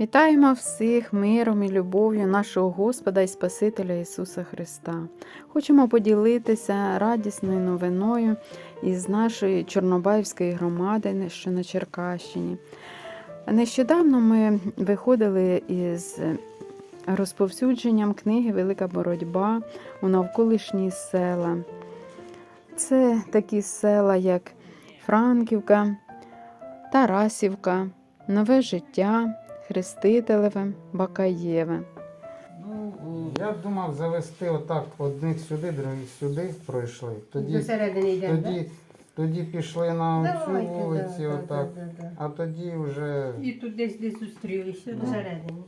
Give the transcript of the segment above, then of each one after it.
Вітаємо всіх миром і любов'ю нашого Господа і Спасителя Ісуса Христа. Хочемо поділитися радісною новиною із нашої Чорнобаївської громади, що на Черкащині. Нещодавно ми виходили із розповсюдженням книги Велика боротьба у навколишні села. Це такі села, як Франківка, Тарасівка, Нове життя. Хрестителеве, Бакаєве. Ну, я думав завести отак одних сюди, других сюди пройшли. Тоді, До середини йдемо, тоді, тоді пішли на да? цю Давайте, вулиці, да, отак. Да, да, да. А тоді вже І тут десь десь зустрілися Ну. посередині.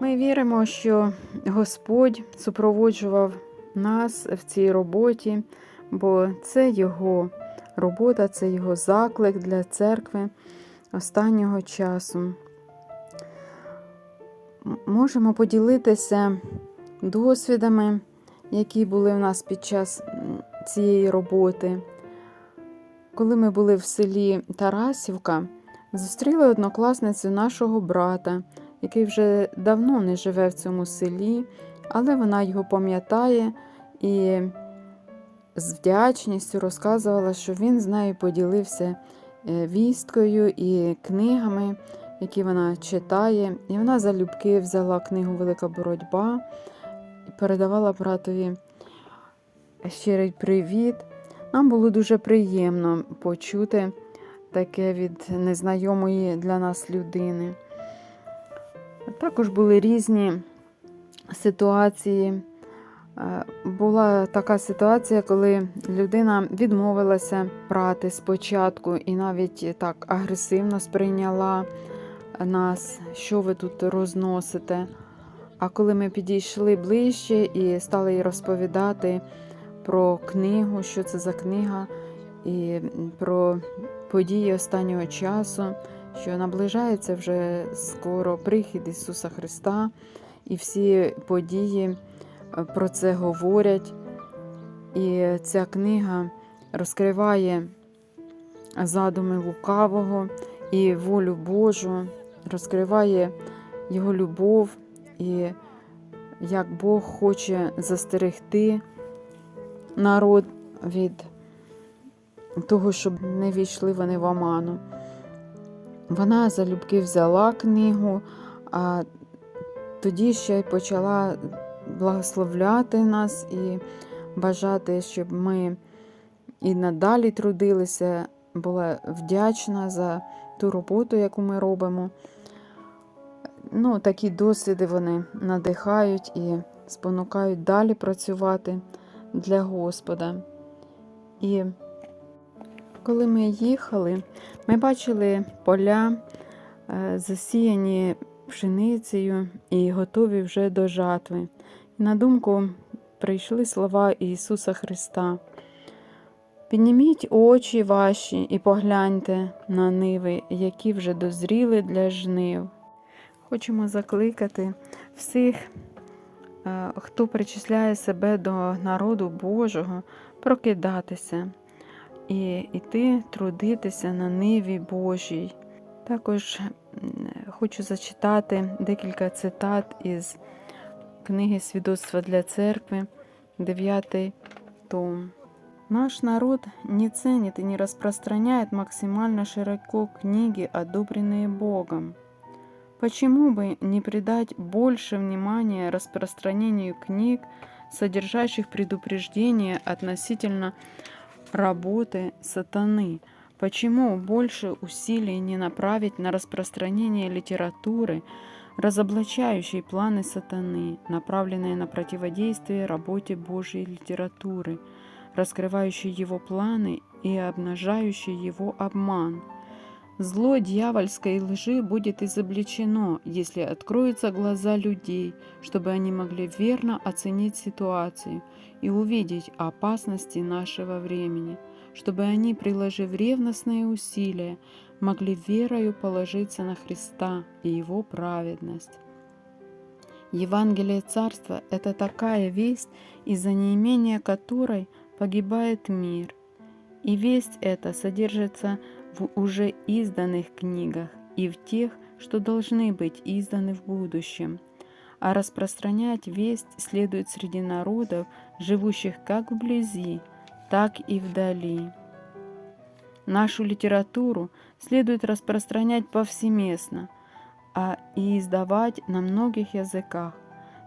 Ми віримо, що Господь супроводжував нас в цій роботі, бо це Його робота, це Його заклик для церкви останнього часу. Можемо поділитися досвідами, які були в нас під час цієї роботи. Коли ми були в селі Тарасівка, зустріли однокласницю нашого брата, який вже давно не живе в цьому селі, але вона його пам'ятає і з вдячністю розказувала, що він з нею поділився вісткою і книгами, які вона читає. І вона залюбки взяла книгу Велика боротьба і передавала братові щирий привіт. Нам було дуже приємно почути таке від незнайомої для нас людини. Також були різні ситуації. Е, Була така ситуація, коли людина відмовилася брати спочатку і навіть так агресивно сприйняла нас, що ви тут розносите. А коли ми підійшли ближче і стали їй розповідати про книгу, що це за книга, і про події останнього часу, що наближається вже скоро прихід Ісуса Христа, і всі події про це говорять. І ця книга розкриває задуми лукавого і волю Божу, розкриває Його любов і як Бог хоче застерегти народ від того, щоб не війшли вони в оману. Вона залюбки взяла книгу, а тоді ще й почала благословляти нас і бажати, щоб ми і надалі трудилися, була вдячна за ту роботу, яку ми робимо. Ну, такі досвіди вони надихають і спонукають далі працювати для Господа. І коли ми їхали, ми бачили поля, е, засіяні пшеницею і готові вже до жатви. На думку прийшли слова Ісуса Христа. Підніміть очі ваші і погляньте на ниви, які вже дозріли для жнив. Хочемо закликати всіх, е, хто причисляє себе до народу Божого, прокидатися і йти трудитися на ниві Божій. Також хочу зачитати декілька цитат із книги Свідоцтва для церкви, 9 том. Наш народ не ценит и не распространяет максимально широко книги, одобренные Богом. Почему бы не придать больше внимания распространению книг, содержащих предупреждения относительно работы сатаны? Почему больше усилий не направить на распространение литературы, разоблачающей планы сатаны, направленные на противодействие работе Божьей литературы, раскрывающей его планы и обнажающей его обман? Зло дьявольской лжи будет изобличено, если откроются глаза людей, чтобы они могли верно оценить ситуацию и увидеть опасности нашего времени, чтобы они, приложив ревностные усилия, могли верою положиться на Христа и Его праведность. Евангелие Царства – это такая весть, из-за неимения которой погибает мир. И весть эта содержится в уже изданных книгах и в тех, что должны быть изданы в будущем, а распространять весть следует среди народов, живущих как вблизи, так и вдали. Нашу литературу следует распространять повсеместно, а и издавать на многих языках.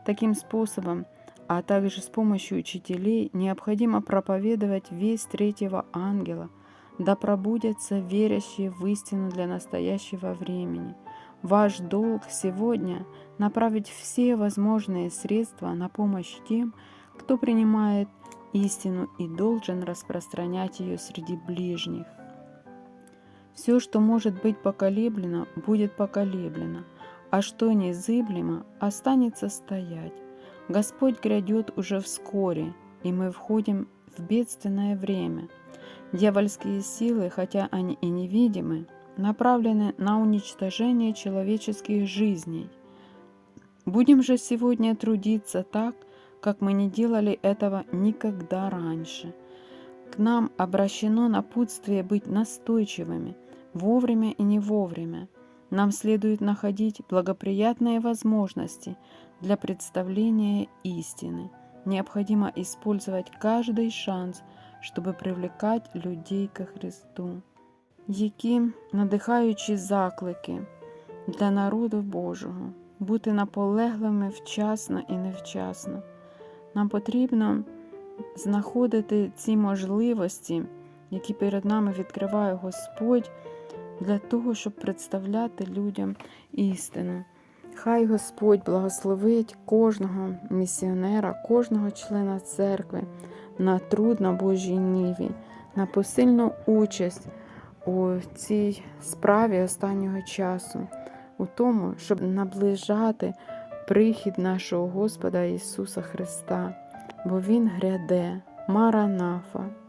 Таким способом, а также с помощью учителей, необходимо проповедовать весть третьего ангела, да пробудятся верящие в истину для настоящего времени. Ваш долг сегодня направить все возможные средства на помощь тем, кто принимает истину и должен распространять ее среди ближних. Все, что может быть поколеблено, будет поколеблено, а что незыблемо, останется стоять. Господь грядет уже вскоре, и мы входим в бедственное время. Дьявольские силы, хотя они и невидимы, направлены на уничтожение человеческих жизней. Будем же сегодня трудиться так, как мы не делали этого никогда раньше. К нам обращено напутствие быть настойчивыми, вовремя и не вовремя. Нам следует находить благоприятные возможности для представления истины. Необходимо использовать каждый шанс, щоб привлекати людей ко Христу. Які надихаючі заклики для народу Божого бути наполегливими вчасно і невчасно. Нам потрібно знаходити ці можливості, які перед нами відкриває Господь, для того, щоб представляти людям істину. Хай Господь благословить кожного місіонера, кожного члена церкви на труд на Божій ніві, на посильну участь у цій справі останнього часу, у тому, щоб наближати прихід нашого Господа Ісуса Христа, бо Він гряде, Маранафа.